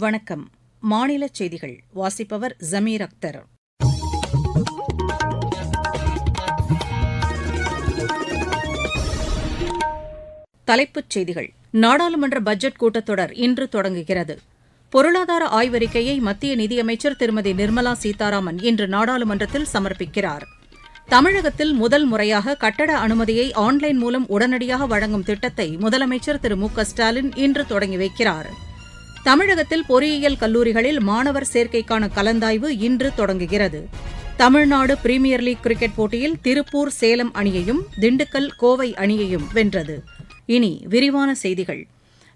வணக்கம். மாநில செய்திகள். வாசிப்பவர் ஜமீர் அக்தர். தலைப்புச் செய்திகள். நாடாளுமன்ற பட்ஜெட் கூட்டத்தொடர் இன்று தொடங்குகிறது. பொருளாதார ஆய்வறிக்கையை மத்திய நிதியமைச்சர் திருமதி நிர்மலா சீதாராமன் இன்று நாடாளுமன்றத்தில் சமர்ப்பிக்கிறார். தமிழகத்தில் முதல் முறையாக கட்டட அனுமதியை ஆன்லைன் மூலம் உடனடியாக வழங்கும் திட்டத்தை முதலமைச்சர் திரு மு க ஸ்டாலின் இன்று தொடங்கி வைக்கிறார். தமிழகத்தில் பொறியியல் கல்லூரிகளில் மாணவர் சேர்க்கைக்கான கலந்தாய்வு இன்று தொடங்குகிறது. தமிழ்நாடு பிரீமியர் லீக் கிரிக்கெட் போட்டியில் திருப்பூர் சேலம் அணியையும் திண்டுக்கல் கோவை அணியையும் வென்றது. இனி விரிவான செய்திகள்.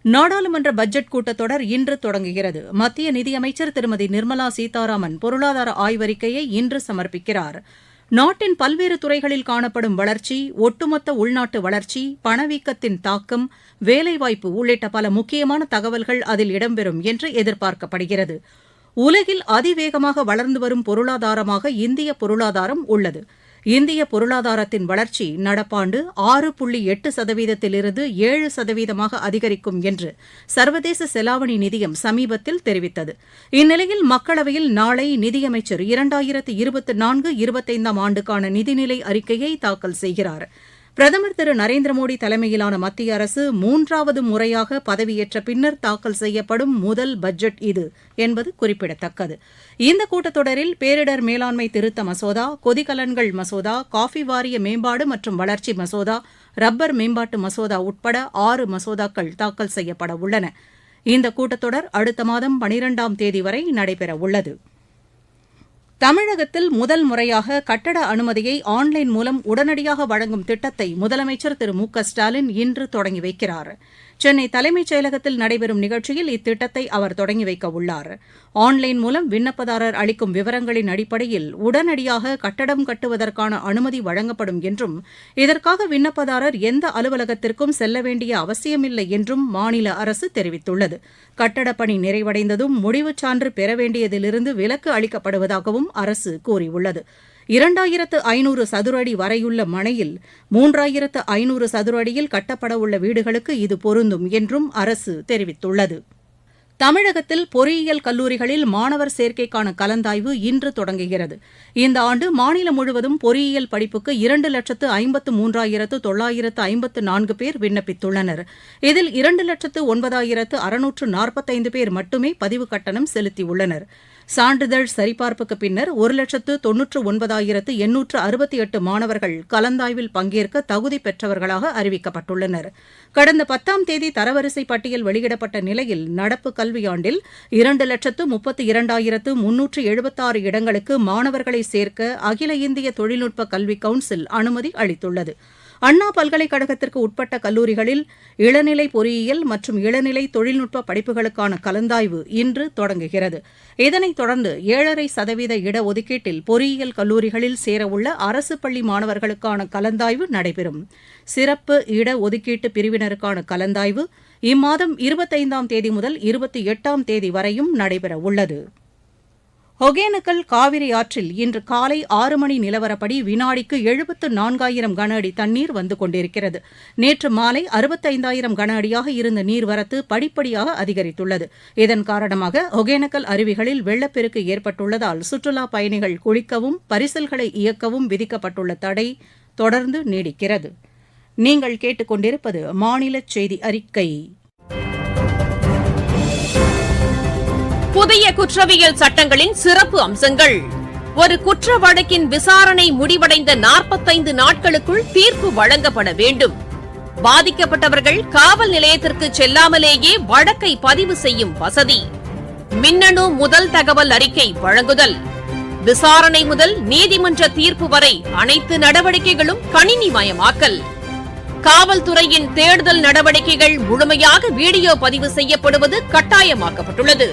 நாடாளுமன்ற பட்ஜெட் கூட்டத்தொடர் இன்று தொடங்குகிறது. மத்திய நிதியமைச்சர் திருமதி நிர்மலா சீதாராமன் பொருளாதார ஆய்வறிக்கையை இன்று சமர்ப்பிக்கிறார். நாட்டின் பல்வேறு துறைகளில் காணப்படும் வளர்ச்சி ஒட்டுமொத்த உள்நாட்டு வளர்ச்சி பணவீக்கத்தின் தாக்கம் வேலைவாய்ப்பு உள்ளிட்ட பல முக்கியமான தகவல்கள் அதில் இடம்பெறும் என்று எதிர்பார்க்கப்படுகிறது. உலகில் அதிவேகமாக வளர்ந்து வரும் பொருளாதாரமாக இந்திய பொருளாதாரம் உள்ளது. இந்திய பொருளாதாரத்தின் வளர்ச்சி நடப்பாண்டு ஆறு புள்ளி எட்டு சதவீதத்திலிருந்து ஏழு சதவீதமாக அதிகரிக்கும் என்று சர்வதேச செலாவணி நிதியம் சமீபத்தில் தெரிவித்தது. இந்நிலையில் மக்களவையில் நாளை நிதியமைச்சர் இரண்டாயிரத்து இருபத்தி நான்கு இருபத்தைந்தாம் ஆண்டுக்கான நிதிநிலை அறிக்கையை தாக்கல் செய்கிறார். பிரதமர் திரு நரேந்திர மோடி தலைமையிலான மத்திய அரசு மூன்றாவது முறையாக பதவியேற்ற பின்னர் தாக்கல் செய்யப்படும் முதல் பட்ஜெட் இது என்பது குறிப்பிடத்தக்கது. இந்த கூட்டத்தொடரில் பேரிடர் மேலாண்மை திருத்த மசோதா கொதிகலன்கள் மசோதா காஃபி வாரிய மேம்பாடு மற்றும் வளர்ச்சி மசோதா ரப்பர் மேம்பாட்டு மசோதா உட்பட ஆறு மசோதாக்கள் தாக்கல் செய்யப்பட உள்ளன. இந்த கூட்டத்தொடர் அடுத்த மாதம் பனிரெண்டாம் தேதி வரை நடைபெறவுள்ளது தமிழகத்தில் முதல் முறையாக கட்டட அனுமதியை ஆன்லைன் மூலம் உடனடியாக வழங்கும் திட்டத்தை முதலமைச்சர் திரு மு க ஸ்டாலின் இன்று தொடங்கி வைக்கிறார். சென்னை தலைமைச் செயலகத்தில் நடைபெறும் நிகழ்ச்சியில் இத்திட்டத்தை அவர் தொடங்கி வைக்க உள்ளார். ஆன்லைன் மூலம் விண்ணப்பதாரர் அளிக்கும் விவரங்களின் அடிப்படையில் உடனடியாக கட்டடம் கட்டுவதற்கான அனுமதி வழங்கப்படும் என்றும் இதற்காக விண்ணப்பதாரர் எந்த அலுவலகத்திற்கும் செல்ல வேண்டிய அவசியமில்லை என்றும் மாநில அரசு தெரிவித்துள்ளது. கட்டடப்பணி நிறைவடைந்ததும் முடிவுச் சான்று பெற வேண்டியதிலிருந்து விலக்கு அளிக்கப்படுவதாகவும் அரசு கூறியுள்ளது. இரண்டாயிரத்து ஐநூறு சதுர அடி வரையுள்ள மனையில் மூன்றாயிரத்து ஐநூறு சதுர அடியில் கட்டப்படவுள்ள வீடுகளுக்கு இது பொருந்தும் என்றும் அரசு தெரிவித்துள்ளது. தமிழகத்தில் பொறியியல் கல்லூரிகளில் மாணவர் சேர்க்கைக்கான கலந்தாய்வு இன்று தொடங்குகிறது. இந்த ஆண்டு மாநிலம் முழுவதும் பொறியியல் படிப்புக்கு இரண்டு லட்சத்து ஐம்பத்து மூன்றாயிரத்து தொள்ளாயிரத்து ஐம்பத்து நான்கு பேர் விண்ணப்பித்துள்ளனர். இதில் இரண்டு லட்சத்து ஒன்பதாயிரத்து அறுநூற்று நாற்பத்தைந்து பேர் மட்டுமே பதிவு கட்டணம் செலுத்தியுள்ளனா் சான்றிதழ் சரிபார்ப்புக்கு பின்னர் ஒரு லட்சத்து தொன்னூற்று ஒன்பதாயிரத்து எண்ணூற்று அறுபத்தி எட்டு மாணவர்கள் கலந்தாய்வில் பங்கேற்க தகுதி பெற்றவர்களாக அறிவிக்கப்பட்டுள்ளனர். கடந்த பத்தாம் தேதி தரவரிசை பட்டியல் வெளியிடப்பட்ட நிலையில் நடப்பு கல்வியாண்டில் இரண்டு லட்சத்து முப்பத்தி இரண்டாயிரத்து முன்னூற்று எழுபத்தாறு இடங்களுக்கு மாணவர்களை சேர்க்க அகில இந்திய தொழில்நுட்ப கல்வி கவுன்சில் அனுமதி அளித்துள்ளது. அண்ணா பல்கலைக்கழகத்திற்கு உட்பட்ட கல்லூரிகளில் இளநிலை பொறியியல் மற்றும் இளநிலை தொழில்நுட்ப படிப்புகளுக்கான கலந்தாய்வு இன்று தொடங்குகிறது. இதனைத் தொடர்ந்து ஏழரை சதவீத இடஒதுக்கீட்டில் பொறியியல் கல்லூரிகளில் சேரவுள்ள அரசு பள்ளி மாணவர்களுக்கான கலந்தாய்வு நடைபெறும். சிறப்பு இடஒதுக்கீட்டு பிரிவினருக்கான கலந்தாய்வு இம்மாதம் இருபத்தைந்தாம் தேதி முதல் இருபத்தி எட்டாம் தேதி வரையும் நடைபெறவுள்ளது. ஒகேனக்கல் காவிரி ஆற்றில் இன்று காலை ஆறு மணி நிலவரப்படி வினாடிக்கு எழுபத்து நான்காயிரம் கன அடி தண்ணீர் வந்து கொண்டிருக்கிறது. நேற்று மாலை அறுபத்தைந்தாயிரம் கன அடியாக இருந்த நீர்வரத்து படிப்படியாக அதிகரித்துள்ளது. இதன் காரணமாக ஒகேனக்கல் அருவிகளில் வெள்ளப்பெருக்கு ஏற்பட்டுள்ளதால் சுற்றுலாப் பயணிகள் குளிக்கவும் பரிசல்களை இயக்கவும் விதிக்கப்பட்டுள்ள தடை தொடர்ந்து நீடிக்கிறது. நீங்கள் கேட்டுக்கொண்டிருப்பது மாநில செய்தி அறிக்கை. புதிய குற்றவியல் சட்டங்களின் சிறப்பு அம்சங்கள். ஒரு குற்ற வழக்கின் விசாரணை முடிவடைந்த நாற்பத்தைந்து நாட்களுக்குள் தீர்ப்பு வழங்கப்பட வேண்டும். பாதிக்கப்பட்டவர்கள் காவல் நிலையத்திற்கு செல்லாமலேயே வழக்கை பதிவு செய்யும் வசதி. மின்னணு முதல் தகவல் அறிக்கை வழங்குதல். விசாரணை முதல் நீதிமன்ற தீர்ப்பு வரை அனைத்து நடவடிக்கைகளும் கணினிமயமாக்கல். காவல்துறையின் தேடுதல் நடவடிக்கைகள் முழுமையாக வீடியோ பதிவு செய்யப்படுவது கட்டாயமாக்கப்பட்டுள்ளது.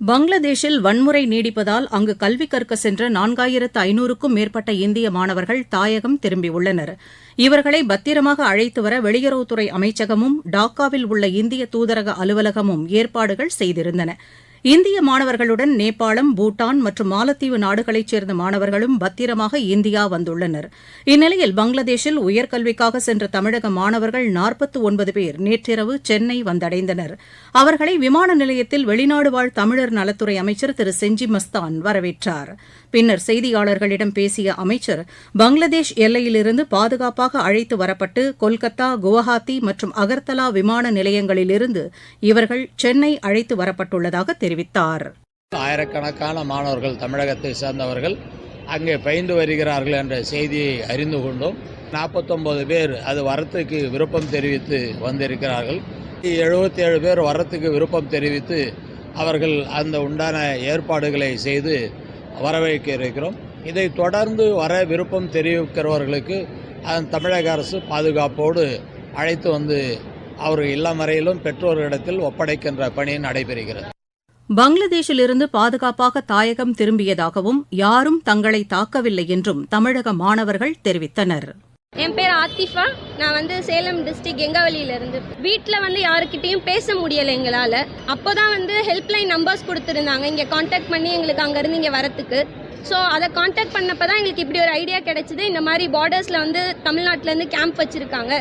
பங்களாதேஷில் வன்முறை நீடிப்பதால் அங்கு கல்வி கற்க சென்ற நான்காயிரத்து ஐநூறுக்கும் மேற்பட்ட இந்திய மாணவர்கள் தாயகம் திரும்பியுள்ளனர். இவர்களை பத்திரமாக அழைத்து வர வெளியுறவுத்துறை அமைச்சகமும் டாக்காவில் உள்ள இந்திய தூதரக அலுவலகமும் ஏற்பாடுகள் செய்திருந்தன. இந்திய மாணவர்களுடன் நேபாளம் பூட்டான் மற்றும் மாலத்தீவு நாடுகளைச் சேர்ந்த மாணவர்களும் பத்திரமாக இந்தியா வந்துள்ளனர். இந்நிலையில் பங்களாதேஷில் உயர்கல்விக்காக சென்ற தமிழக மாணவர்கள் நாற்பத்து ஒன்பது பேர் நேற்றிரவு சென்னை வந்தடைந்தனர். அவர்களை விமான நிலையத்தில் வெளிநாடு வாழ் தமிழர் நலத்துறை அமைச்சர் திரு செஞ்சி மஸ்தான் வரவேற்றார். பின்னர் செய்தியாளர்களிடம் பேசிய அமைச்சர் பங்களாதேஷ் எல்லையிலிருந்து பாதுகாப்பாக அழைத்து வரப்பட்டு கொல்கத்தா குவஹாத்தி மற்றும் அகர்தலா விமான நிலையங்களிலிருந்து இவர்கள் சென்னை அழைத்து வரப்பட்டுள்ளதாக தெரிவித்தார். ஆயிரக்கணக்கான மாணவர்கள் தமிழகத்தை சேர்ந்தவர்கள் அங்கே பயின்று வருகிறார்கள் என்ற செய்தியை அறிந்து கொண்டோம். நாற்பத்தொன்பது பேர் அது வரத்துக்கு விருப்பம் தெரிவித்து வந்திருக்கிறார்கள். எழுபத்தி ஏழு பேர் வரத்துக்கு விருப்பம் தெரிவித்து அவர்கள் அந்த உண்டான ஏற்பாடுகளை செய்து வரவேற்க இருக்கிறோம். இதை தொடர்ந்து வர விருப்பம் தெரிவிக்கிறவர்களுக்கு அதன் தமிழக அரசு பாதுகாப்போடு அழைத்து வந்து அவர்கள் இல்லம் வரையிலும் பெற்றோர்களிடத்தில் ஒப்படைக்கின்ற பணி நடைபெறுகிறது. பங்களாதேஷிலிருந்து பாதுகாப்பாக தாயகம் திரும்பியதாகவும் யாரும் தங்களை தாக்கவில்லை என்றும் தமிழக மாணவர்கள் தெரிவித்தனர். என் பேர் ஆத்திஃபா. நான் வந்து சேலம் டிஸ்ட்ரிக்ட் எங்கவழியிலேருந்து வீட்டில் வந்து யாருக்கிட்டேயும் பேச முடியலை எங்களால். அப்போ தான் வந்து ஹெல்ப்லைன் நம்பர்ஸ் கொடுத்துருந்தாங்க. இங்கே காண்டாக்ட் பண்ணி எங்களுக்கு அங்கேருந்து இங்கே வரத்துக்கு. ஸோ அதை காண்டாக்ட் பண்ணப்போ தான் எங்களுக்கு இப்படி ஒரு ஐடியா கிடைச்சிது. இந்த மாதிரி பார்டர்ஸில் வந்து தமிழ்நாட்டிலேருந்து கேம்ப் வச்சுருக்காங்க.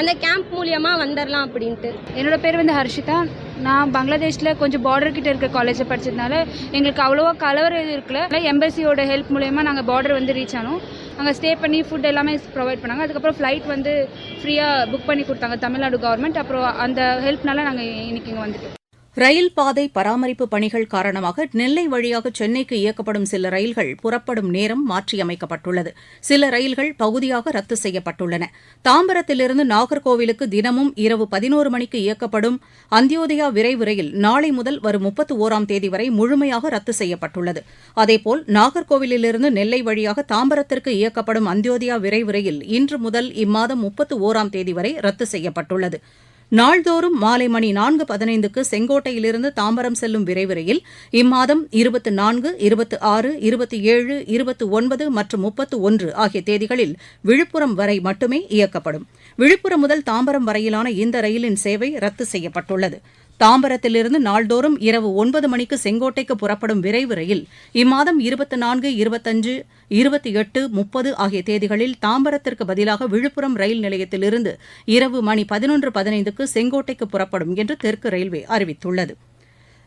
அந்த கேம்ப் மூலியமாக வந்துடலாம் அப்படின்ட்டு. என்னோட பேர் வந்து ஹர்ஷிதா. நான் பங்களாதேஷில் கொஞ்சம் பார்டர் கிட்ட இருக்க காலேஜில் படிச்சதுனால எங்களுக்கு அவ்வளோவா கலவரம் எதுவும் இருக்கல. எம்பசியோட ஹெல்ப் மூலயமா நாங்கள் பார்டர் வந்து ரீச் ஆனோம். அங்கே ஸ்டே பண்ணி ஃபுட் எல்லாமே ப்ரொவைட் பண்ணாங்க. அதுக்கப்புறம் ஃப்ளைட் வந்து ஃப்ரீயாக புக் பண்ணி கொடுத்தாங்க தமிழ்நாடு கவர்மெண்ட் அப்புறம் அந்த ஹெல்ப்னால நாங்கள் இன்றைக்கி இங்கே வந்துட்டோம். ரயில் பாதை பராமரிப்பு பணிகள் காரணமாக நெல்லை வழியாக சென்னைக்கு இயக்கப்படும் சில ரயில்கள் புறப்படும் நேரம் மாற்றியமைக்கப்பட்டுள்ளது. சில ரயில்கள் பகுதியாக ரத்து செய்யப்பட்டுள்ளன. தாம்பரத்திலிருந்து நாகர்கோவிலுக்கு தினமும் இரவு பதினோரு மணிக்கு இயக்கப்படும் அந்தியோதயா விரைவு ரயில் நாளை முதல் வரும் முப்பத்து ஓராம் தேதி வரை முழுமையாக ரத்து செய்யப்பட்டுள்ளது. அதேபோல் நாகர்கோவிலிருந்து நெல்லை வழியாக தாம்பரத்திற்கு இயக்கப்படும் அந்தியோதயா விரைவு ரயில் இன்று முதல் இம்மாதம் முப்பத்து ஓராம் தேதி வரை ரத்து செய்யப்பட்டுள்ளது. நாள்தோறும் மாலை மணி நான்கு பதினைந்துக்கு செங்கோட்டையிலிருந்து தாம்பரம் செல்லும் விரைவு ரயில் இம்மாதம் இருபத்து நான்கு இருபத்து ஆறு இருபத்தி ஏழு இருபத்து ஒன்பது மற்றும் முப்பத்து ஒன்று ஆகிய தேதிகளில் விழுப்புரம் வரை மட்டுமே இயக்கப்படும். விழுப்புரம் முதல் தாம்பரம் வரையிலான இந்த ரயிலின் சேவை ரத்து செய்யப்பட்டுள்ளது. தாம்பரத்திலிருந்து நாள்தோறும் இரவு ஒன்பது மணிக்கு செங்கோட்டைக்கு புறப்படும் விரைவு ரயில் இம்மாதம் இருபத்தி நான்கு இருபத்தஞ்சு இருபத்தி எட்டு முப்பது ஆகிய தேதிகளில் தாம்பரத்திற்கு பதிலாக விழுப்புரம் ரயில் நிலையத்திலிருந்து இரவு மணி பதினொன்று பதினைந்துக்கு செங்கோட்டைக்கு புறப்படும் என்று தெற்கு ரயில்வே அறிவித்துள்ளது.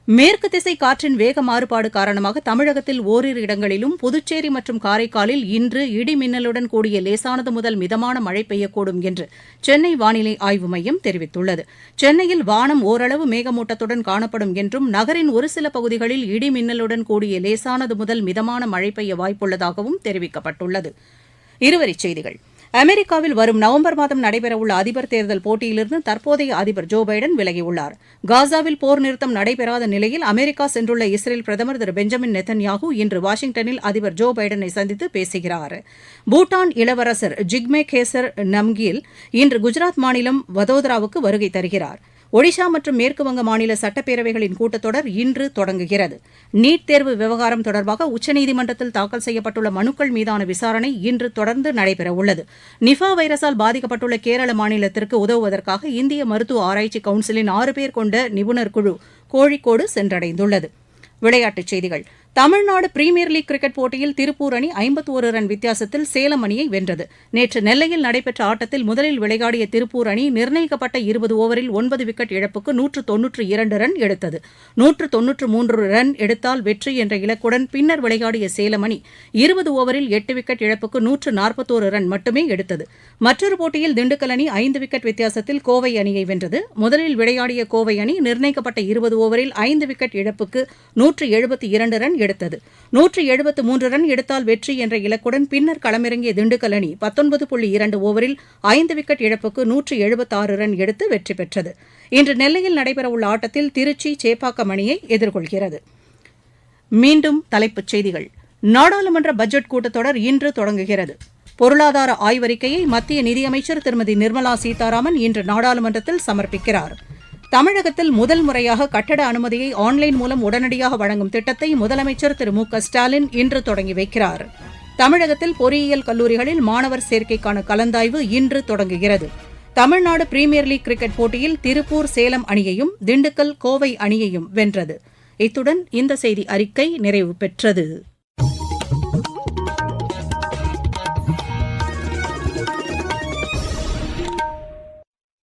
மேற்கு திசை காற்றின் வேக மாறுபாடு காரணமாக தமிழகத்தில் ஓரிரு இடங்களிலும் புதுச்சேரி மற்றும் காரைக்காலில் இன்று இடி மின்னலுடன் கூடிய லேசானது முதல் மிதமான மழை பெய்யக்கூடும் என்று சென்னை வானிலை ஆய்வு மையம் தெரிவித்துள்ளது. சென்னையில் வானம் ஓரளவு மேகமூட்டத்துடன் காணப்படும் என்றும் நகரின் ஒரு சில பகுதிகளில் இடி மின்னலுடன் கூடிய லேசானது முதல் மிதமான மழை பெய்ய வாய்ப்புள்ளதாகவும் தெரிவிக்கப்பட்டுள்ளது. இருவரிச் செய்திகள். அமெரிக்காவில் வரும் நவம்பர் மாதம் நடைபெறவுள்ள அதிபர் தேர்தல் போட்டியிலிருந்து தற்போதைய அதிபர் ஜோ பைடன் விலகியுள்ளார். காசாவில் போர் நிறுத்தம் நடைபெறாத நிலையில் அமெரிக்கா சென்றுள்ள இஸ்ரேல் பிரதமர் திரு பெஞ்சமின் நெத்தன்யாகு இன்று வாஷிங்டனில் அதிபர் ஜோ பைடனை சந்தித்து பேசுகிறார். பூட்டான் இளவரசர் ஜிக்மே கேசர் நம்கில் இன்று குஜராத் மாநிலம் வதோதராவுக்கு வருகை தருகிறார். ஒடிஷா மற்றும் மேற்குவங்க மாநில சட்டப்பேரவைகளின் கூட்டத்தொடர் இன்று தொடங்குகிறது. நீட் தேர்வு விவகாரம் தொடர்பாக உச்சநீதிமன்றத்தில் தாக்கல் செய்யப்பட்டுள்ள மனுக்கள் மீதான விசாரணை இன்று தொடர்ந்து நடைபெறவுள்ளது. நிஃபா வைரஸால் பாதிக்கப்பட்டுள்ள கேரள மாநிலத்திற்கு உதவுவதற்காக இந்திய மருத்துவ ஆராய்ச்சி கவுன்சிலின் ஆறு பேர் கொண்ட நிபுணர் குழு கோழிக்கோடு சென்றடைந்துள்ளது. விளையாட்டுச் செய்திகள். தமிழ்நாடு பிரீமியர் லீக் கிரிக்கெட் போட்டியில் திருப்பூர் அணி ஐம்பத்தோரு ரன் வித்தியாசத்தில் சேலம் அணியை வென்றது. நேற்று நெல்லையில் நடைபெற்ற ஆட்டத்தில் முதலில் விளையாடிய திருப்பூர் அணி நிர்ணயிக்கப்பட்ட இருபது ஓவரில் ஒன்பது விக்கெட் இழப்புக்கு நூற்று தொன்னூற்று இரண்டு ரன் எடுத்தது. நூற்று தொன்னூற்று மூன்று ரன் எடுத்தால் வெற்றி என்ற இலக்குடன் பின்னர் விளையாடிய சேலம் அணி இருபது ஓவரில் எட்டு விக்கெட் இழப்புக்கு நூற்று நாற்பத்தோரு ரன் மட்டுமே எடுத்தது. மற்றொரு போட்டியில் திண்டுக்கல் அணி ஐந்து விக்கெட் வித்தியாசத்தில் கோவை அணியை வென்றது. முதலில் விளையாடிய கோவை அணி நிர்ணயிக்கப்பட்ட இருபது ஓவரில் ஐந்து விக்கெட் இழப்புக்கு நூற்று எழுபத்தி இரண்டு ரன் எடுத்தது நூற்று எழுபத்து மூன்று ரன் எடுத்தால் வெற்றி என்ற இலக்குடன் பின்னர் களமிறங்கிய திண்டுக்கல் அணி பத்தொன்பது புள்ளி இரண்டு ஓவரில் ஐந்து விக்கெட் இழப்புக்கு நூற்று எழுபத்தாறு ரன் எடுத்து வெற்றி பெற்றது. இன்று நெல்லையில் நடைபெறவுள்ள ஆட்டத்தில் திருச்சி சேப்பாக்கம் அணியை எதிர்கொள்கிறது. மீண்டும் தலைப்புச் செய்திகள். நாடாளுமன்ற பட்ஜெட் கூட்டத்தொடர் இன்று தொடங்குகிறது. பொருளாதார ஆய்வறிக்கையை மத்திய நிதியமைச்சர் திருமதி நிர்மலா சீதாராமன் இன்று நாடாளுமன்றத்தில் சமர்ப்பிக்கிறாா் தமிழகத்தில் முதல் முறையாக கட்டட அனுமதியை ஆன்லைன் மூலம் உடனடியாக வழங்கும் திட்டத்தை முதலமைச்சர் திரு மு க ஸ்டாலின் இன்று தொடங்கி வைக்கிறார். தமிழகத்தில் பொறியியல் கல்லூரிகளில் மாணவர் சேர்க்கைக்கான கலந்தாய்வு இன்று தொடங்குகிறது. தமிழ்நாடு பிரீமியர் லீக் கிரிக்கெட் போட்டியில் திருப்பூர் சேலம் அணியையும் திண்டுக்கல் கோவை அணியையும் வென்றது. இத்துடன் இந்த செய்தி அறிக்கை நிறைவு பெற்றது.